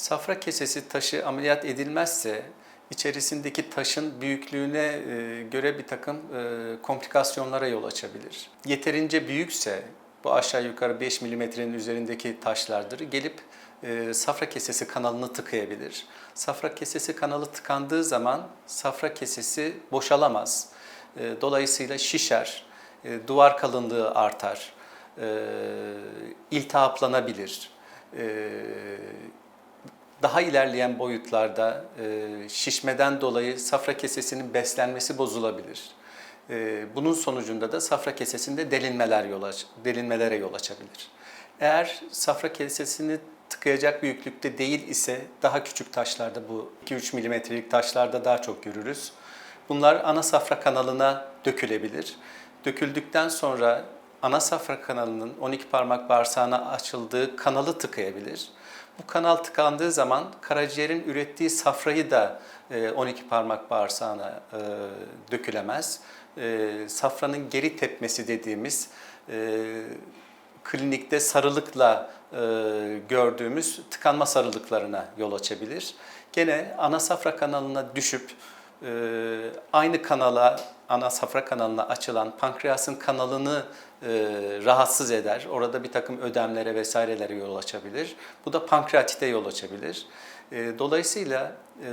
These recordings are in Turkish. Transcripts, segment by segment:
Safra kesesi taşı ameliyat edilmezse içerisindeki taşın büyüklüğüne e, göre bir takım e, komplikasyonlara yol açabilir. Yeterince büyükse bu aşağı yukarı 5 milimetrenin üzerindeki taşlardır. Gelip e, safra kesesi kanalını tıkayabilir. Safra kesesi kanalı tıkandığı zaman safra kesesi boşalamaz. Dolayısıyla şişer, duvar kalınlığı artar, iltihaplanabilir. Daha ilerleyen boyutlarda e, şişmeden dolayı safra kesesinin beslenmesi bozulabilir. E, bunun sonucunda da safra kesesinde delinmeler yol aç, delinmelere yol açabilir. Eğer safra kesesini tıkayacak büyüklükte değil ise daha küçük taşlarda bu 2-3 milimetrelik taşlarda daha çok görürüz. Bunlar ana safra kanalına dökülebilir. Döküldükten sonra ana safra kanalının 12 parmak bağırsağına açıldığı kanalı tıkayabilir. Bu kanal tıkandığı zaman karaciğerin ürettiği safrayı da e, 12 parmak bağırsağına e, dökülemez. E, Safranın geri tepmesi dediğimiz e, klinikte sarılıkla e, gördüğümüz tıkanma sarılıklarına yol açabilir. Gene ana safra kanalına düşüp e, aynı kanala, ana safra kanalına açılan pankreasın kanalını e, rahatsız eder. Orada bir takım ödemlere vesairelere yol açabilir. Bu da pankreatite yol açabilir. E, dolayısıyla e,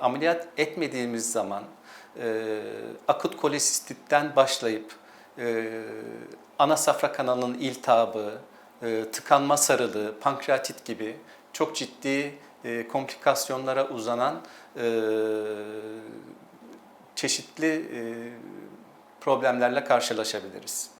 ameliyat etmediğimiz zaman e, akut kolesistitten başlayıp e, ana safra kanalının iltihabı, e, tıkanma sarılığı, pankreatit gibi çok ciddi e, komplikasyonlara uzanan e, çeşitli problemlerle karşılaşabiliriz.